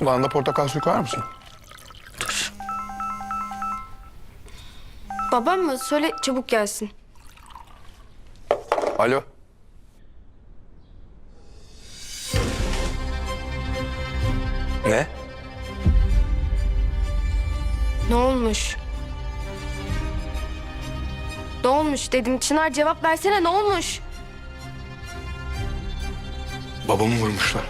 Bana da portakal suyu koyar mısın? Babam mı? Söyle çabuk gelsin. Alo. Ne? Ne olmuş? Ne olmuş dedim. Çınar cevap versene ne olmuş? Babamı vurmuşlar.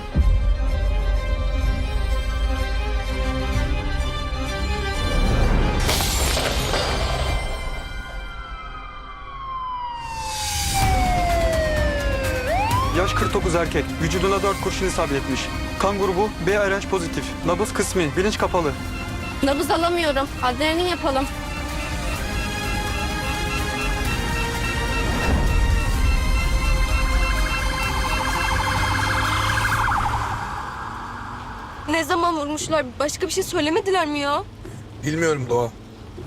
49 erkek. Vücuduna 4 kurşun isabet etmiş. Kan grubu B RH pozitif. Nabız kısmi. Bilinç kapalı. Nabız alamıyorum. Adrenalin yapalım. Ne zaman vurmuşlar? Başka bir şey söylemediler mi ya? Bilmiyorum Doğa.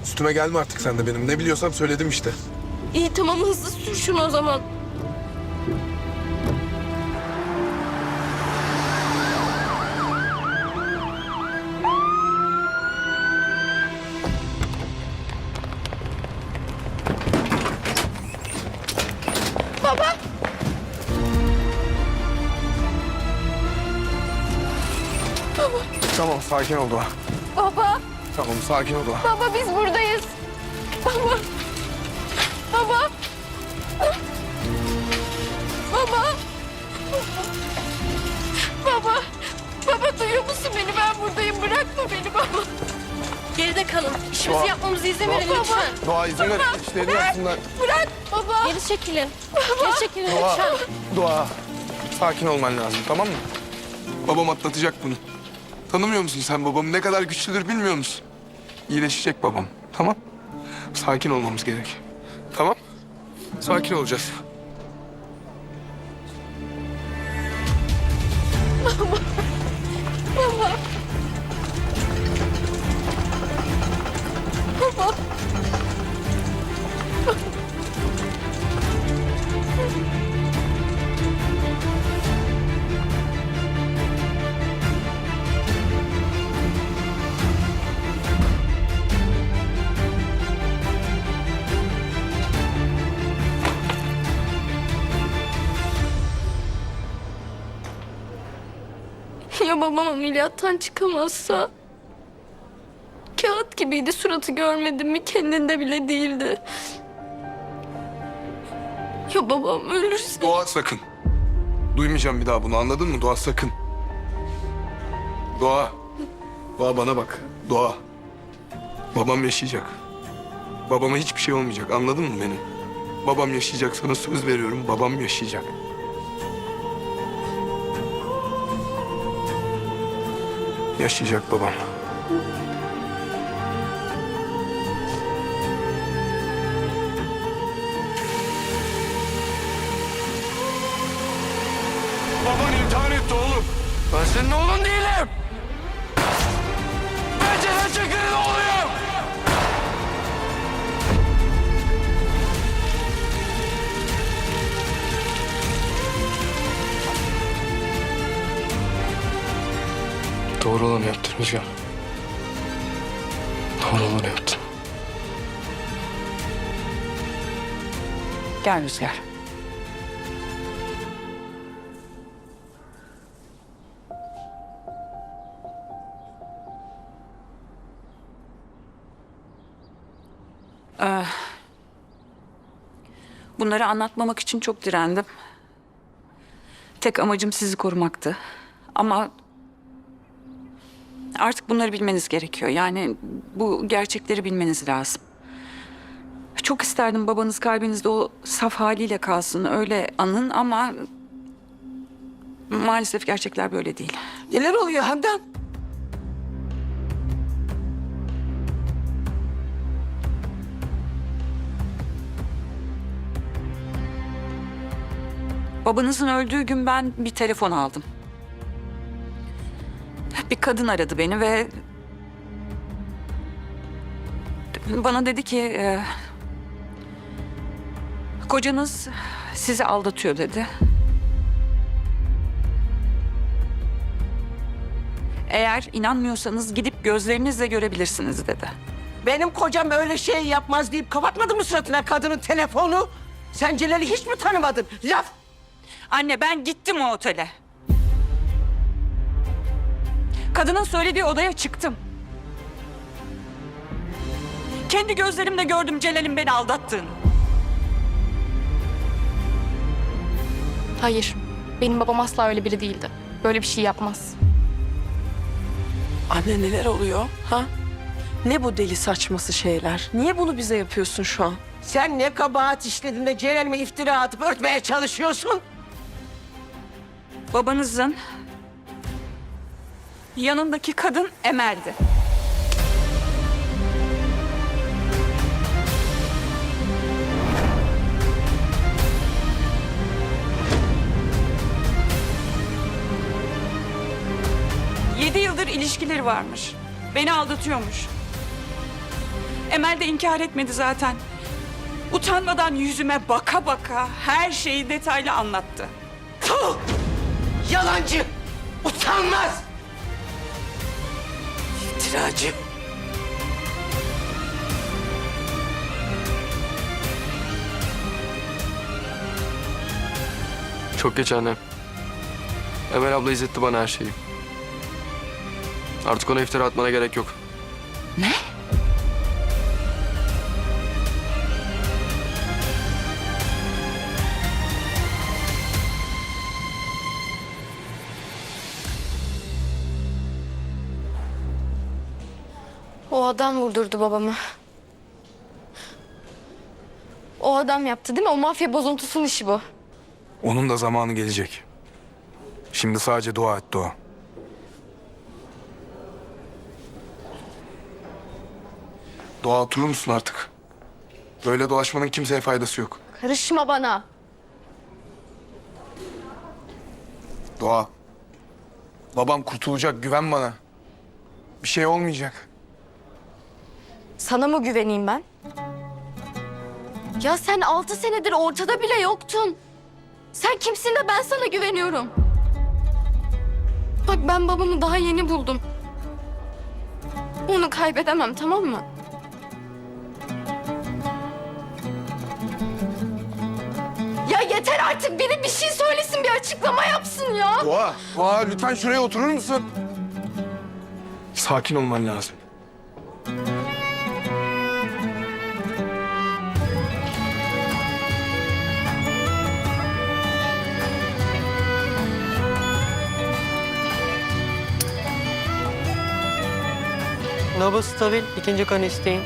Üstüme gelme artık sen de benim. Ne biliyorsam söyledim işte. İyi tamam hızlı sür şunu o zaman. Sakin ol Doğa. Baba! Tamam sakin ol Doğa. Baba biz buradayız. Baba. Baba. Baba. Baba. Baba duyuyor musun beni? Ben buradayım. Bırakma beni baba. Geride kalın. İşimizi Doğa. yapmamıza izin verin lütfen. Doğa izin ver. İşlerini yapsınlar. Bırak baba. Geri çekilin. Geri çekilin Doğa. lütfen. Doğa. Sakin olman lazım tamam mı? Babam atlatacak bunu. Tanımıyor musun sen babamı? Ne kadar güçlüdür bilmiyor musun? İyileşecek babam. Tamam. Sakin olmamız gerek. Tamam. Sakin olacağız. Ya babam ameliyattan çıkamazsa? Kağıt gibiydi. Suratı görmedim mi kendinde bile değildi. Ya babam ölürse? Doğa sakın. Duymayacağım bir daha bunu anladın mı? Doğa sakın. Doğa. Doğa bana bak. Doğa. Babam yaşayacak. Babama hiçbir şey olmayacak anladın mı beni? Babam yaşayacak sana söz veriyorum. Babam yaşayacak. Yaşayacak babam. Baban intihar etti oğlum. Ben senin oğlun değilim. Ben Ceren Çakır'ın Doğru olanı yaptın Rüzgar. Doğru olanı yaptın. Gel Rüzgar. Ee, bunları anlatmamak için çok direndim. Tek amacım sizi korumaktı. Ama artık bunları bilmeniz gerekiyor. Yani bu gerçekleri bilmeniz lazım. Çok isterdim babanız kalbinizde o saf haliyle kalsın, öyle anın ama maalesef gerçekler böyle değil. Neler oluyor Handan? Babanızın öldüğü gün ben bir telefon aldım. Bir kadın aradı beni ve bana dedi ki e, kocanız sizi aldatıyor dedi. Eğer inanmıyorsanız gidip gözlerinizle görebilirsiniz dedi. Benim kocam öyle şey yapmaz deyip kapatmadı mı suratına kadının telefonu? Sen Celal'i hiç mi tanımadın? Laf! Anne ben gittim o otele. Kadının söylediği odaya çıktım. Kendi gözlerimle gördüm Celal'in beni aldattığını. Hayır. Benim babam asla öyle biri değildi. Böyle bir şey yapmaz. Anne neler oluyor? Ha? Ne bu deli saçması şeyler? Niye bunu bize yapıyorsun şu an? Sen ne kabahat işledin de Celal'ime iftira atıp örtmeye çalışıyorsun? Babanızın yanındaki kadın Emel'di. Yedi yıldır ilişkileri varmış. Beni aldatıyormuş. Emel de inkar etmedi zaten. Utanmadan yüzüme baka baka her şeyi detaylı anlattı. Tuh! Yalancı! Utanmaz! İftiracı! Çok geç anne. Emel abla izletti bana her şeyi. Artık ona iftira atmana gerek yok. O adam vurdurdu babamı. O adam yaptı değil mi? O mafya bozuntusunun işi bu. Onun da zamanı gelecek. Şimdi sadece dua et dua. Doğa oturur musun artık? Böyle dolaşmanın kimseye faydası yok. Karışma bana. Doğa. Babam kurtulacak güven bana. Bir şey olmayacak. Sana mı güveneyim ben? Ya sen altı senedir ortada bile yoktun. Sen kimsin de ben sana güveniyorum. Bak ben babamı daha yeni buldum. Onu kaybedemem tamam mı? Ya yeter artık biri bir şey söylesin bir açıklama yapsın ya. Doğa, Doğa lütfen şuraya oturur musun? Sakin olman lazım. Nabız stabil, ikinci kan isteyin.